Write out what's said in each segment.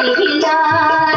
আসিলা ভালো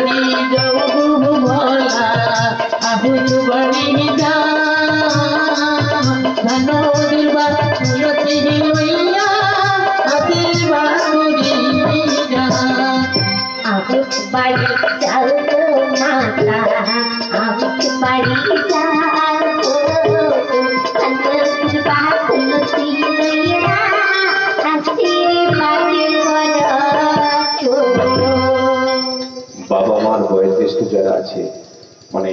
বাড়ি যাও ভোলা আবু বাড়ি যাও ধন দিবা তুলসী লইয়া আশীর্বাদ করিয়া আহুত বাড়ি যাও গো মাতা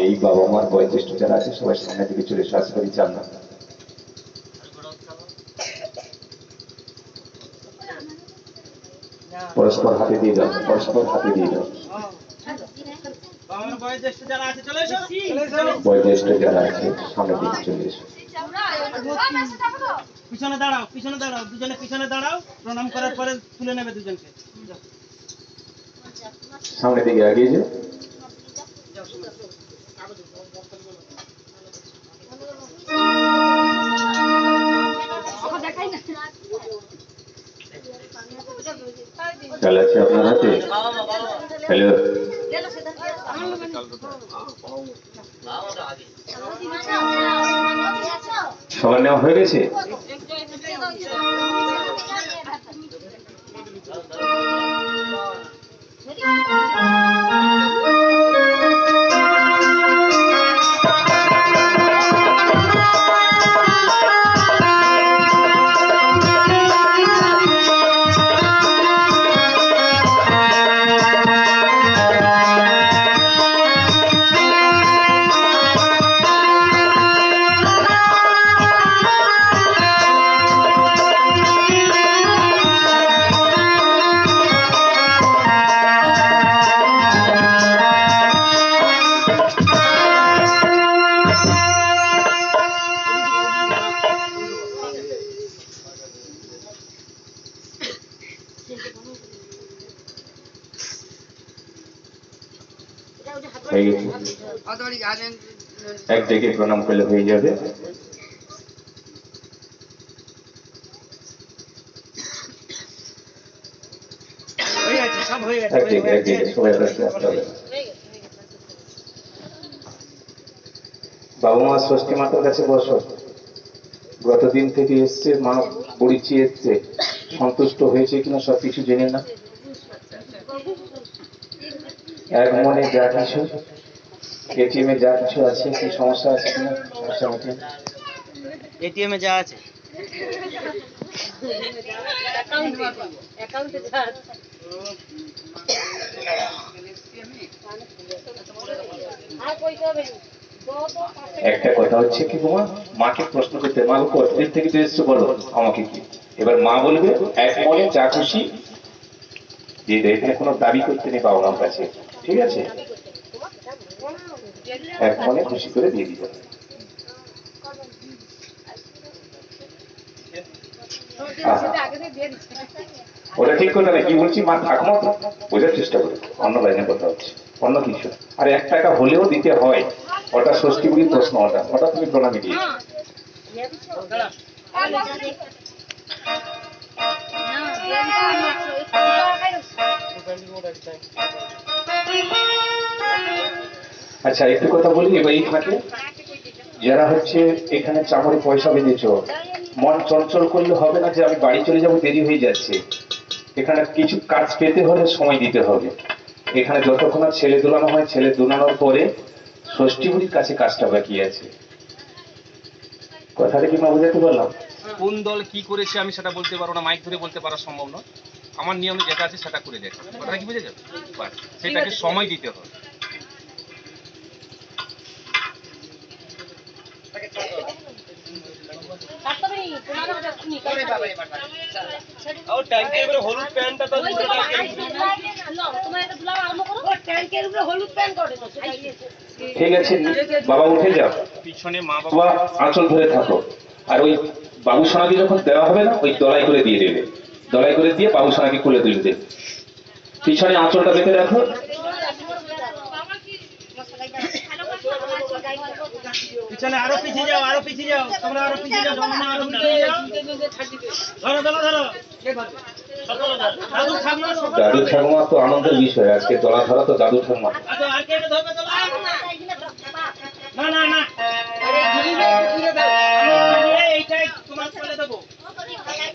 এই বাবা মার বয়োজ্যেষ্ঠ যারা আছে সবাই সামনে দিকে চলে শ্বাস করি চান না পরস্পর হাতে দিয়ে দাও পরস্পর হাতে দিয়ে দাও। বয়োজ্যেষ্ঠ যারা আছে সামনে দিকে চলে এসো। পিছনে দাঁড়াও পিছনে দাঁড়াও দুজনে পিছনে দাঁড়াও প্রণাম করার পরে তুলে নেবে দুজনকে। সামনে দিকে এগিয়ে যাও। খেলা আছে আপনার হাতে হ্যালো সবার নেওয়া হয়ে গেছে হয়ে গেছে এক জায়গায় প্রণাম করলে হয়ে যাবে। এক বাবা মা ষষ্ঠী মাতার কাছে বসো। গতদিন থেকে এসছে, মা পরিচি এসছে সন্তুষ্ট হয়েছে কিনা সবকিছু জেনে না এক মনে যা কিছু এটিএম যা কিছু আছে কি সমস্যা আছে কিনা? সমস্যা মিটে এটিএম এ যা আছে। একটা কথা হচ্ছে কি তোমার মাকে প্রশ্ন করতে মা কতদিন থেকে তো এসছো বলো আমাকে কি? এবার মা বলবে এক মনে যা খুশি দিয়ে এখানে কোনো দাবি করতে নেই বাবা মার কাছে। ঠিক আছে? এক খুশি করে দিয়ে দিতে হবে। ওটা ঠিক কথা না কি বলছি? মা থাকমো তো বোঝার চেষ্টা করি। অন্য লাইনে কথা হচ্ছে। অন্য কিছু। আর, এক টাকা হলেও দিতে হয়। ওটা ষষ্ঠী বুড়ির প্রশ্ন, ওটা। ওটা তুমি প্রণামী দিয়ে আচ্ছা একটু কথা বলি এবার এইখানে যারা হচ্ছে এখানে চাকরি পয়সা বেঁধেছ মন চঞ্চল করলে হবে না যে আমি বাড়ি চলে যাব দেরি হয়ে যাচ্ছে। এখানে কিছু কাজ পেতে হলে সময় দিতে হবে। এখানে যতক্ষণ না ছেলে দোলানো হয় ছেলে দোলানোর পরে ষষ্ঠী বুড়ির কাছে কাজটা বাকি আছে। কথাটা কি না বোঝাতে পারলাম? কোন দল কি করেছে আমি সেটা বলতে পারব না মাইক ধরে বলতে পারা সম্ভব নয়। আমার নিয়মে যেটা আছে সেটা করে দেখো কথাটা কি বুঝে যাবে সেটাকে সময় দিতে হবে। ও ট্যাঙ্কের উপরে হলুদ প্যান্টটা তো ঠিক আছে বাবা উঠে যাও পিছনে মা বাবা আঁচল ধরে থাকো আর ওই বাবু সোনাকে যখন দেওয়া হবে না ওই দলাই করে দিয়ে দেবে দলাই করে দিয়ে বাবু সোনাকে খুলে তুলে দেবে পিছনে আঁচলটা বেঁধে রাখো পিছনে আরও পিছিয়ে যাও আরও পিছিয়ে যাও। তোমরা আরও পিছিয়ে যাও তোমরা আরও পিছিয়ে যাও। ধরো ধরো ধরো। দাদু ঠাকুমা তো আনন্দের বিষয় আজকে দলা ধরা তো দাদু ঠাকুমা। আচ্ছা না না না। এইটাই তোমার দেবো।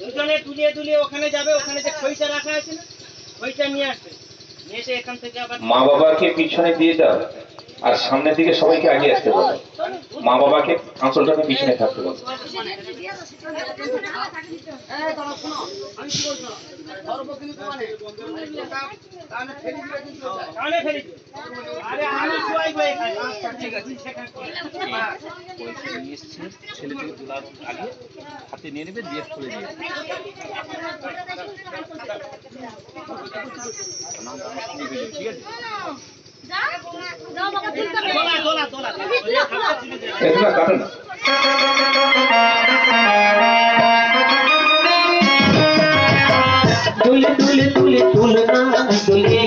দুজনে তুলিয়ে তুলিয়ে ওখানে যাবে ওখানে যে খইটা রাখা আছে না খইটা নিয়ে আসবে। নিয়ে এসে এখান থেকে আবার মা বাবাকে পিছনে দিয়ে দাও আর সামনের দিকে সবাইকে আগে আসতে বলো। মা বাবাকে আঁচলটাকে পিছনে থাকতে বলো। হাতে নিয়ে নেবে দিয়ে খুলে দিয়ে ঠিক আছে। এগুলো কাটে তুলে তুলে তুলে তুলনা তুলে